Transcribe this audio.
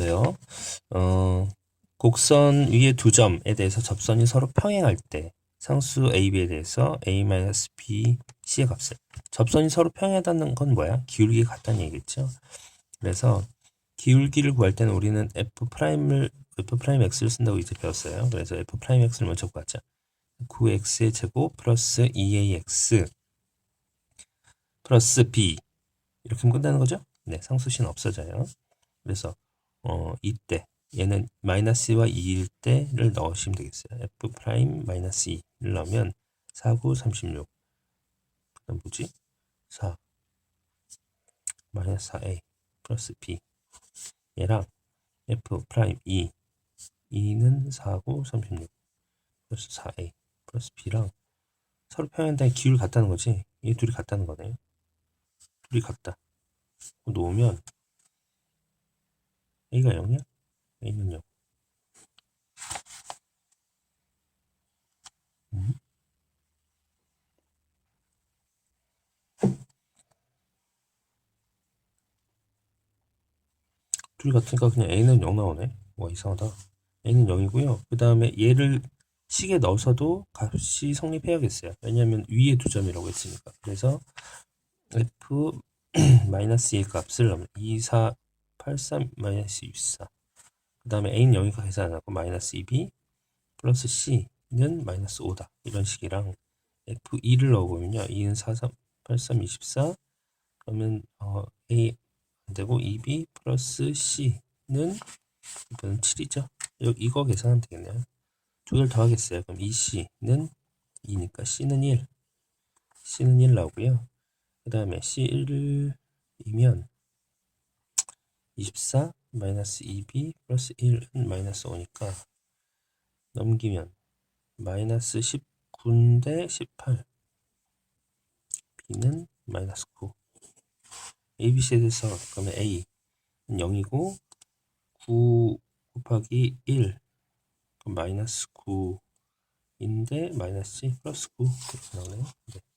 보세요. 어, 곡선 위에 두 점에 대해서 접선이 서로 평행할 때 상수 A, B에 대해서 A-B, C의 값을 접선이 서로 평행하다는 건 뭐야? 기울기가 같다는 얘기겠죠. 그래서 기울기를 구할 때는 우리는 F 프라임을 F 프라임 X를 쓴다고 이제 배웠어요. 그래서 F 프라임 X를 먼저 구하자. 9X의 제곱 플러스 2AX 플러스 B 이렇게 끝나는 거죠? 네, 상수식은 없어져요. 그래서 어, 이때 얘는 마이너스와 2일 때를 넣으시면 되겠어요. f 프라임 마이너스 2를 넣으면 4, 9, 36. 그다음 뭐지? 4 마이너스 4a 플러스 b 얘랑 f 프라임 2 2는 4, 9, 36 플러스 4a 플러스 b랑 서로 평행한다는 기울 같다는 거지. 이 둘이 같다는 거네요. 둘이 같다. 놓으면 a가 0이야? a는 0. 음? 둘이 같으니까 그냥 a는 0 나오네. 와 이상하다. a는 0이고요. 그 다음에 얘를 식에 넣어서도 값이 성립해야겠어요. 왜냐하면 위에 두 점이라고 했으니까. 그래서 f 마이너스 2의 값을 넣으면 2, 4, 8, 3, 마이너스 64. 그 다음에 a는 0이니까 계산 안 하고 마이너스 2b 플러스 c는 마이너스 5다. 이런 식이랑 f2를 넣어보면요. 2는 4, 3, 8, 3, 24. 그러면 어, a 안 되고 2b 플러스 c는 이거는 7이죠. 이거 계산하면 되겠네요. 두 개를 더 하겠어요. 그럼 2c는 2니까 c는 1. c는 1 나오고요. 그 다음에 C1이면 24 마이너스 2b 플러스 1은 마이너스 5니까 넘기면 마이너스 19인데 18 b는 마이너스 9 abc에 대해서 그러면 a는 0이고 9 곱하기 1 그럼 마이너스 9인데 마이너스 플러스 9 그렇게 나오네요. 네.